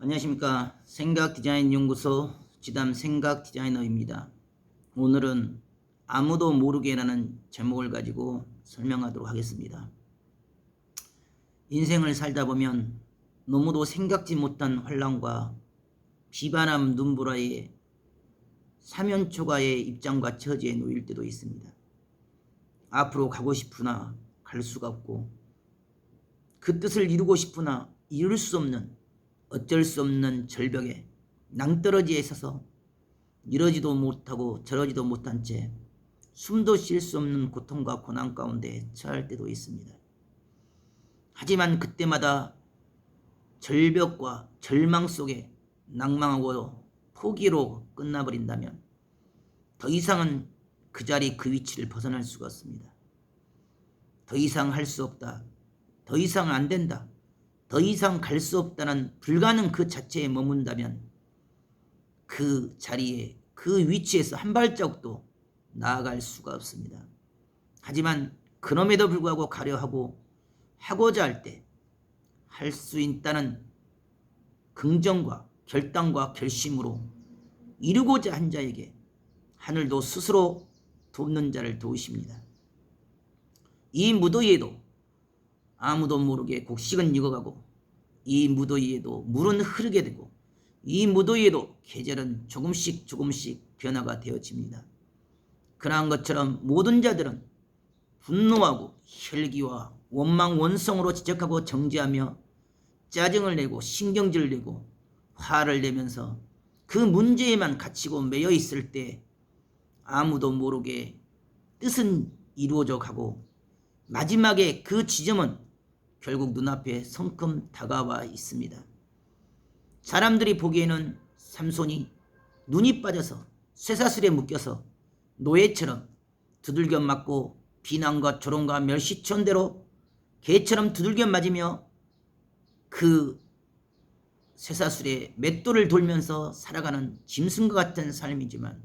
안녕하십니까 생각 디자인 연구소 지담 생각 디자이너입니다. 오늘은 아무도 모르게라는 제목을 가지고 설명하도록 하겠습니다. 인생을 살다 보면 너무도 생각지 못한 환란과 비반함 눈보라의 사면초가의 입장과 처지에 놓일 때도 있습니다. 앞으로 가고 싶으나 갈 수가 없고 그 뜻을 이루고 싶으나 이룰 수 없는 어쩔 수 없는 절벽에 낭떠러지에 있어서 이러지도 못하고 저러지도 못한 채 숨도 쉴 수 없는 고통과 고난 가운데 처할 때도 있습니다. 하지만 그때마다 절벽과 절망 속에 낭망하고 포기로 끝나버린다면 더 이상은 그 자리 그 위치를 벗어날 수가 없습니다. 더 이상 할 수 없다. 더 이상 안 된다. 더 이상 갈 수 없다는 불가능 그 자체에 머문다면 그 자리에 그 위치에서 한 발자국도 나아갈 수가 없습니다. 하지만 그럼에도 불구하고 가려 하고 하고자 할 때 할 수 있다는 긍정과 결단과 결심으로 이루고자 한 자에게 하늘도 스스로 돕는 자를 도우십니다. 이 무더위에도 아무도 모르게 곡식은 익어가고 이 무더위에도 물은 흐르게 되고 이 무더위에도 계절은 조금씩 조금씩 변화가 되어집니다. 그러한 것처럼 모든 자들은 분노하고 혈기와 원망 원성으로 지적하고 정죄하며 짜증을 내고 신경질을 내고 화를 내면서 그 문제에만 갇히고 매여 있을 때 아무도 모르게 뜻은 이루어져 가고 마지막에 그 지점은 결국 눈앞에 성큼 다가와 있습니다. 사람들이 보기에는 삼손이 눈이 빠져서 쇠사슬에 묶여서 노예처럼 두들겨 맞고 비난과 조롱과 멸시천대로 개처럼 두들겨 맞으며 그 쇠사슬에 맷돌을 돌면서 살아가는 짐승과 같은 삶이지만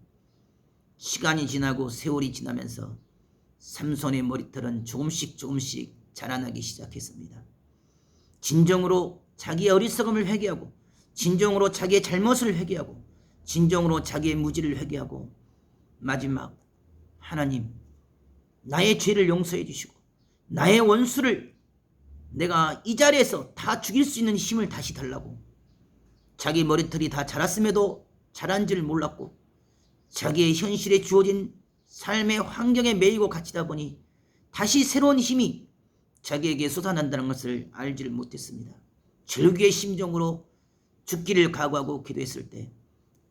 시간이 지나고 세월이 지나면서 삼손의 머리털은 조금씩 조금씩 자라나기 시작했습니다. 진정으로 자기의 어리석음을 회개하고 진정으로 자기의 잘못을 회개하고 진정으로 자기의 무지를 회개하고 마지막 하나님 나의 죄를 용서해 주시고 나의 원수를 내가 이 자리에서 다 죽일 수 있는 힘을 다시 달라고 자기 머리털이 다 자랐음에도 자란 줄 몰랐고 자기의 현실에 주어진 삶의 환경에 매이고 갇히다 보니 다시 새로운 힘이 자기에게 솟아난다는 것을 알지를 못했습니다. 절규의 심정으로 죽기를 각오하고 기도했을 때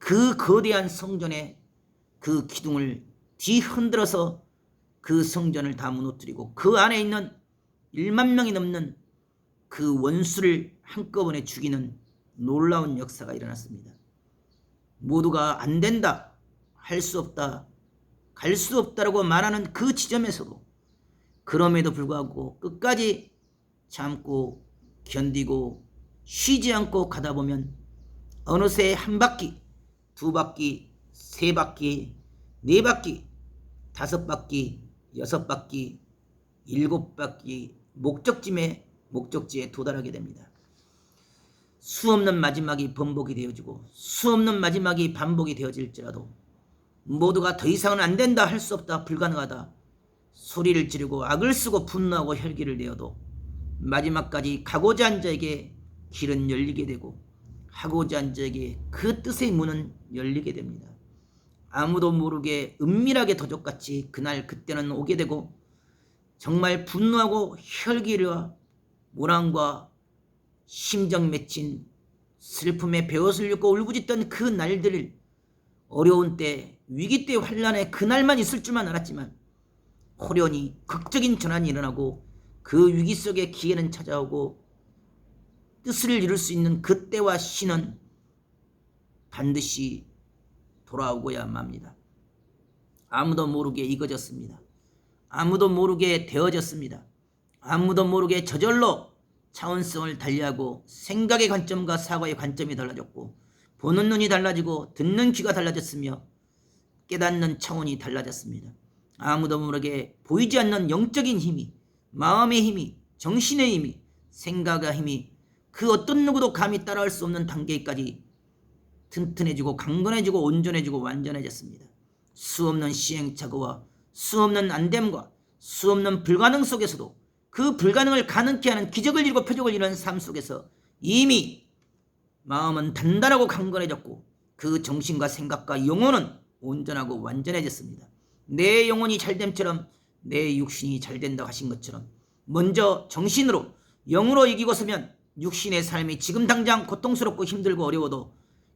그 거대한 성전의 그 기둥을 뒤흔들어서 그 성전을 다 무너뜨리고 그 안에 있는 1만 명이 넘는 그 원수를 한꺼번에 죽이는 놀라운 역사가 일어났습니다. 모두가 안 된다, 할 수 없다, 갈 수 없다라고 말하는 그 지점에서도 그럼에도 불구하고 끝까지 참고 견디고 쉬지 않고 가다 보면 어느새 한 바퀴, 두 바퀴, 세 바퀴, 네 바퀴, 다섯 바퀴, 여섯 바퀴, 일곱 바퀴 목적지에 목적지에 도달하게 됩니다. 수 없는 마지막이 번복이 되어지고 수 없는 마지막이 반복이 되어질지라도 모두가 더 이상은 안 된다 할 수 없다 불가능하다 소리를 지르고 악을 쓰고 분노하고 혈기를 내어도 마지막까지 가고자 한 자에게 길은 열리게 되고 하고자 한 자에게 그 뜻의 문은 열리게 됩니다. 아무도 모르게 은밀하게 도적같이 그날 그때는 오게 되고 정말 분노하고 혈기와 모란과 심정 맺힌 슬픔에 배옷을 입고 울부짖던 그 날들을 어려운 때 위기 때 환란에 그날만 있을 줄만 알았지만 호련히 극적인 전환이 일어나고 그 위기 속에 기회는 찾아오고 뜻을 이룰 수 있는 그때와 신은 반드시 돌아오고야 맙니다. 아무도 모르게 익어졌습니다. 아무도 모르게 되어졌습니다. 아무도 모르게 저절로 차원성을 달리하고 생각의 관점과 사고의 관점이 달라졌고 보는 눈이 달라지고 듣는 귀가 달라졌으며 깨닫는 차원이 달라졌습니다. 아무도 모르게 보이지 않는 영적인 힘이 마음의 힘이 정신의 힘이 생각의 힘이 그 어떤 누구도 감히 따라할 수 없는 단계까지 튼튼해지고 강건해지고 온전해지고 완전해졌습니다. 수없는 시행착오와 수없는 안됨과 수없는 불가능 속에서도 그 불가능을 가능케 하는 기적을 이루고 표적을 이루는 삶 속에서 이미 마음은 단단하고 강건해졌고 그 정신과 생각과 영혼은 온전하고 완전해졌습니다. 내 영혼이 잘됨처럼 내 육신이 잘 된다 하신 것처럼 먼저 정신으로 영으로 이기고 서면 육신의 삶이 지금 당장 고통스럽고 힘들고 어려워도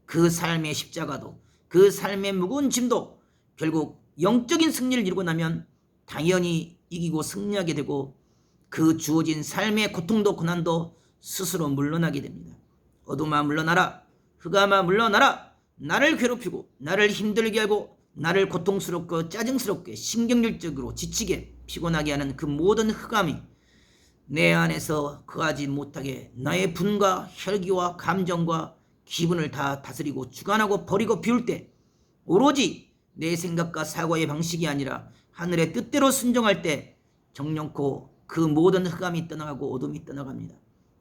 그 삶의 십자가도 그 삶의 무거운 짐도 결국 영적인 승리를 이루고 나면 당연히 이기고 승리하게 되고 그 주어진 삶의 고통도 고난도 스스로 물러나게 됩니다. 어둠아 물러나라. 흑암아 물러나라. 나를 괴롭히고 나를 힘들게 하고 나를 고통스럽고 짜증스럽게 신경질적으로 지치게 피곤하게 하는 그 모든 흑암이 내 안에서 거하지 못하게 나의 분과 혈기와 감정과 기분을 다 다스리고 주관하고 버리고 비울 때 오로지 내 생각과 사고의 방식이 아니라 하늘의 뜻대로 순종할 때 정령코 그 모든 흑암이 떠나가고 어둠이 떠나갑니다.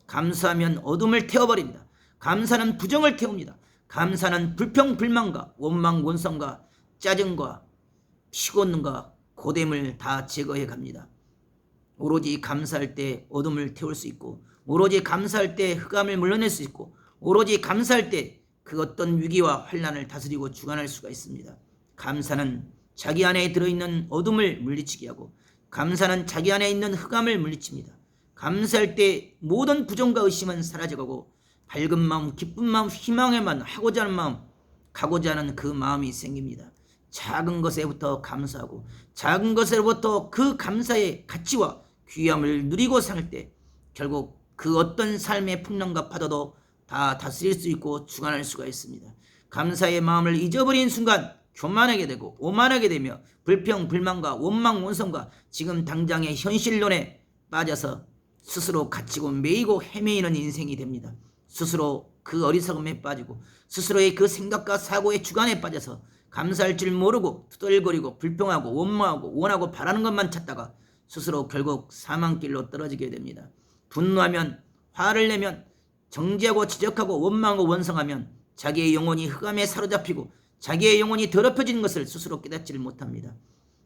감사하면 어둠을 태워버립니다. 감사는 부정을 태웁니다. 감사는 불평 불만과 원망 원성과 짜증과 피곤과 고됨을 다 제거해 갑니다. 오로지 감사할 때 어둠을 태울 수 있고 오로지 감사할 때 흑암을 물러낼 수 있고 오로지 감사할 때 그 어떤 위기와 환란을 다스리고 주관할 수가 있습니다. 감사는 자기 안에 들어있는 어둠을 물리치게 하고 감사는 자기 안에 있는 흑암을 물리칩니다. 감사할 때 모든 부정과 의심은 사라져가고 밝은 마음, 기쁜 마음, 희망에만 하고자 하는 마음, 가고자 하는 그 마음이 생깁니다. 작은 것에부터 감사하고 작은 것에로부터 그 감사의 가치와 귀함을 누리고 살 때 결국 그 어떤 삶의 풍랑과 파도도 다 다스릴 수 있고 주관할 수가 있습니다. 감사의 마음을 잊어버린 순간 교만하게 되고 오만하게 되며 불평, 불만과 원망, 원성과 지금 당장의 현실론에 빠져서 스스로 갇히고 매이고 헤매이는 인생이 됩니다. 스스로 그 어리석음에 빠지고 스스로의 그 생각과 사고의 주관에 빠져서 감사할 줄 모르고 투덜거리고 불평하고 원망하고 원하고 바라는 것만 찾다가 스스로 결국 사망길로 떨어지게 됩니다. 분노하면 화를 내면 정죄하고 지적하고 원망하고 원성하면 자기의 영혼이 흑암에 사로잡히고 자기의 영혼이 더럽혀진 것을 스스로 깨닫지를 못합니다.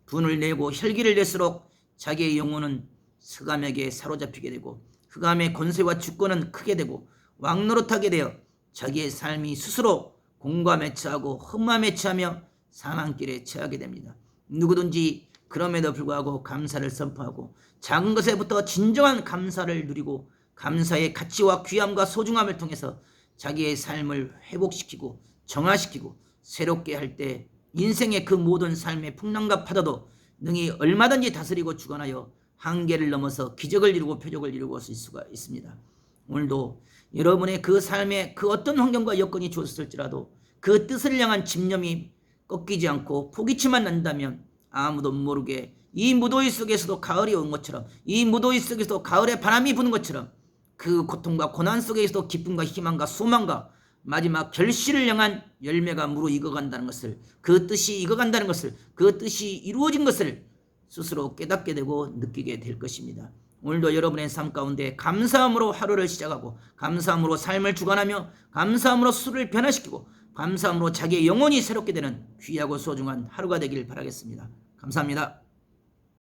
분을 내고 혈기를 낼수록 자기의 영혼은 흑암에게 사로잡히게 되고 흑암의 권세와 주권은 크게 되고 왕노릇하게 되어 자기의 삶이 스스로 공감에 처하고 흠함에 처하며 사망길에 처하게 됩니다. 누구든지 그럼에도 불구하고 감사를 선포하고 작은 것에부터 진정한 감사를 누리고 감사의 가치와 귀함과 소중함을 통해서 자기의 삶을 회복시키고 정화시키고 새롭게 할 때 인생의 그 모든 삶의 풍랑과 파도도 능히 얼마든지 다스리고 주관하여 한계를 넘어서 기적을 이루고 표적을 이루고 있을 수가 있습니다. 오늘도 여러분의 그 삶에 그 어떤 환경과 여건이 주었을지라도 그 뜻을 향한 집념이 꺾이지 않고 포기치만 난다면 아무도 모르게 이 무더위 속에서도 가을이 온 것처럼 이 무더위 속에서도 가을에 바람이 부는 것처럼 그 고통과 고난 속에서도 기쁨과 희망과 소망과 마지막 결실을 향한 열매가 무르익어간다는 것을 그 뜻이 익어간다는 것을 그 뜻이 이루어진 것을 스스로 깨닫게 되고 느끼게 될 것입니다. 오늘도 여러분의 삶 가운데 감사함으로 하루를 시작하고 감사함으로 삶을 주관하며 감사함으로 수를 변화시키고 감사함으로 자기의 영혼이 새롭게 되는 귀하고 소중한 하루가 되길 바라겠습니다. 감사합니다.